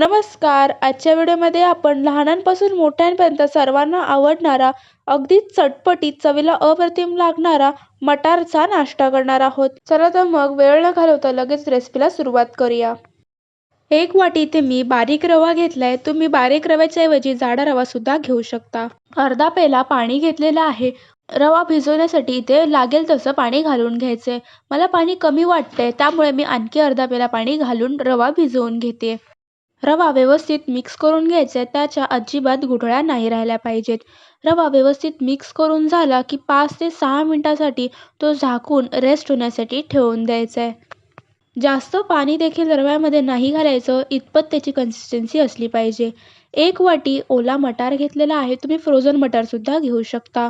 नमस्कार. आजच्या व्हिडिओमध्ये आपण लहानांपासून मोठ्यांपर्यंत सर्वांना आवडणारा अगदीच चटपटीत चवीला अप्रतिम लागणारा मटारचा नाश्ता करणार आहोत. चला तर मग वेळ न घालवता लगेच रेसिपीला सुरुवात करूया. एक वाटी इथे मी बारीक रवा घेतलाय. तुम्ही बारीक रव्याच्या ऐवजी जाडा रवा सुद्धा घेऊ शकता. अर्धा पेला पाणी घेतलेलं आहे. रवा भिजवण्यासाठी इथे लागेल तसं पाणी घालून घ्यायचंय. मला पाणी कमी वाटतंय त्यामुळे मी आणखी अर्धा पेला पाणी घालून रवा भिजवून घेते. रवा व्यवस्थित मिक्स करून घ्यायचा आहे त्याच्या अजिबात गुठळ्या नाही राहिल्या पाहिजेत. रवा व्यवस्थित मिक्स करून झाला की पाच ते सहा मिनटासाठी तो झाकून रेस्ट होण्यासाठी ठेवून द्यायचा आहे. जास्त पाणी देखील रव्यामध्ये नाही घालायचं इतपत त्याची कन्सिस्टन्सी असली पाहिजे. एक वाटी ओला मटार घेतलेला आहे तुम्ही फ्रोझन मटारसुद्धा घेऊ शकता.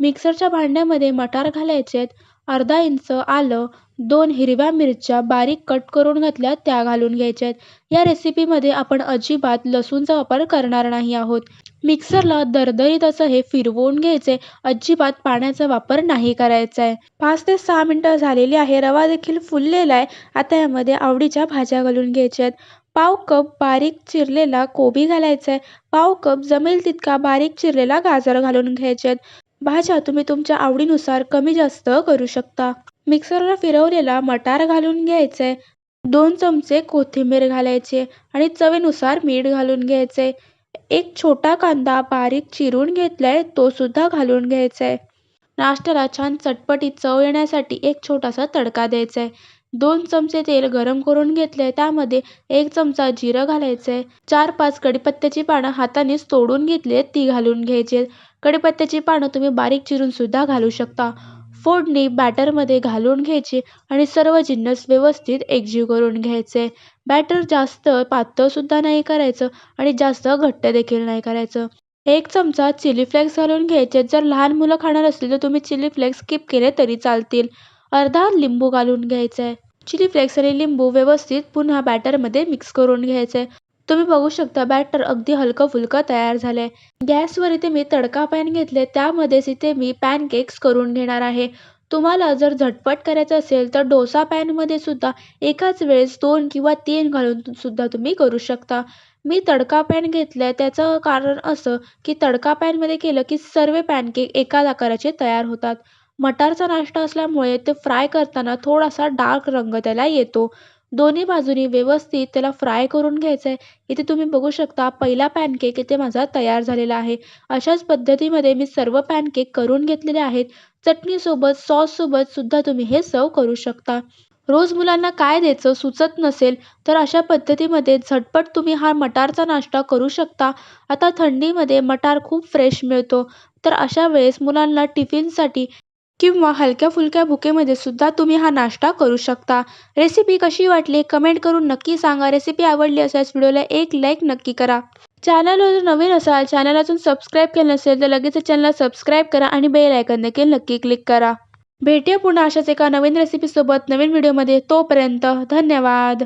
मिक्सरच्या भांड्यामध्ये मटार घालायचे आहेत. अर्धा इंच आलं दोन हिरव्या मिरच्या बारीक कट करून घातल्या त्या घालून घ्यायच्या आहेत या रेसिपीमध्ये आपण अजिबात लसूणचा वापर करणार नाही आहोत. मिक्सरला दरदरीत असं हे फिरवून घ्यायचे अजिबात पाण्याचा वापर नाही करायचा आहे. पाच ते सहा मिनटं झालेली आहे रवा देखील फुललेला आहे. आता यामध्ये आवडीच्या भाज्या घालून घ्यायच्या आहेत पाव कप बारीक चिरलेला कोबी घालायचा आहे. पाव कप जमेल तितका बारीक चिरलेला गाजर घालून घ्यायचे आहेत भाज्या तुम्ही तुमच्या आवडीनुसार कमी जास्त करू शकता. मिक्सरला फिरवलेला मटार घालून घ्यायचे. आहे दोन चमचे कोथिंबीर घालायचे आणि चवीनुसार मीठ घालून घ्यायचे. एक छोटा कांदा बारीक चिरून घेतलाय तो सुद्धा घालून घ्यायचा. आहे नाश्त्याला छान चटपटीत चव येण्यासाठी एक छोटासा तडका द्यायचा. आहे दोन चमचे तेल गरम करून घेतले त्यामध्ये एक चमचा जिरं घालायचं. आहे चार पाच कडीपत्त्याची पानं हातानेच तोडून घेतली ती घालून घ्यायची. कढीपत्त्याची पानं तुम्ही बारीक चिरून सुद्धा घालू शकता. फोडणी बॅटरमध्ये घालून घ्यायची आणि सर्व जिन्नस व्यवस्थित एकजीव करून घ्यायचे. बॅटर जास्त पातळसुद्धा नाही करायचं आणि जास्त घट्ट देखील नाही करायचं. एक चमचा चिली फ्लेक्स घालून घ्यायचे. जर लहान मुलं खाणार असतील तर तुम्ही चिली फ्लेक्स स्किप केले तरी चालतील. अर्धा लिंबू घालून घ्यायचा. आहे चिली फ्लेक्स आणि लिंबू व्यवस्थित पुन्हा बॅटरमध्ये मिक्स करून घ्यायचं. आहे तुम्ही बघू शकता बॅटर अगदी हलकं फुलकं तयार झालं आहे गॅसवर इथे मी तडका पॅन घेतले त्यामध्येच इथे मी पॅनकेक्स करून घेणार आहे. तुम्हाला जर झटपट करायचं असेल तर डोसा पॅनमध्ये सुद्धा एकाच वेळेस दोन किंवा तीन घालून सुद्धा तुम्ही करू शकता. मी तडका पॅन घेतला त्याचं कारण असं की तडका पॅनमध्ये केलं की सर्व पॅनकेक एकाच आकाराचे तयार होतात. मटारचा नाश्ता असल्यामुळे ते फ्राय करताना थोडासा डार्क रंग त्याला येतो. दोन्ही बाजूनी व्यवस्थित त्याला फ्राय करून घ्यायचं आहे इथे तुम्ही बघू शकता पहिला पॅनकेक इथे माझा तयार झालेला आहे. अशाच पद्धतीमध्ये मी सर्व पॅनकेक करून घेतलेले आहेत. चटणीसोबत सॉससोबत सुद्धा तुम्ही हे सर्व करू शकता. रोज मुलांना काय द्यायचं सुचत नसेल तर अशा पद्धतीमध्ये झटपट तुम्ही हा मटारचा नाश्ता करू शकता. आता थंडीमध्ये मटार खूप फ्रेश मिळतो. तर अशा वेळेस मुलांना टिफिनसाठी किंवा हलक्या फुलक्या भुकेमध्ये सुद्धा तुम्ही हा नाश्ता करू शकता. रेसिपी कशी वाटली कमेंट करून नक्की सांगा. रेसिपी आवडली असल्यास व्हिडिओला एक लाईक नक्की करा. चॅनलवर जर नवीन असाल चॅनल अजून सबस्क्राईब केलं नसेल तर लगेच चॅनलला सबस्क्राईब करा आणि बेल आयकन देखील नक्की क्लिक करा. भेटूया पुन्हा अशाच एका नवीन रेसिपीसोबत नवीन व्हिडिओमध्ये तोपर्यंत धन्यवाद.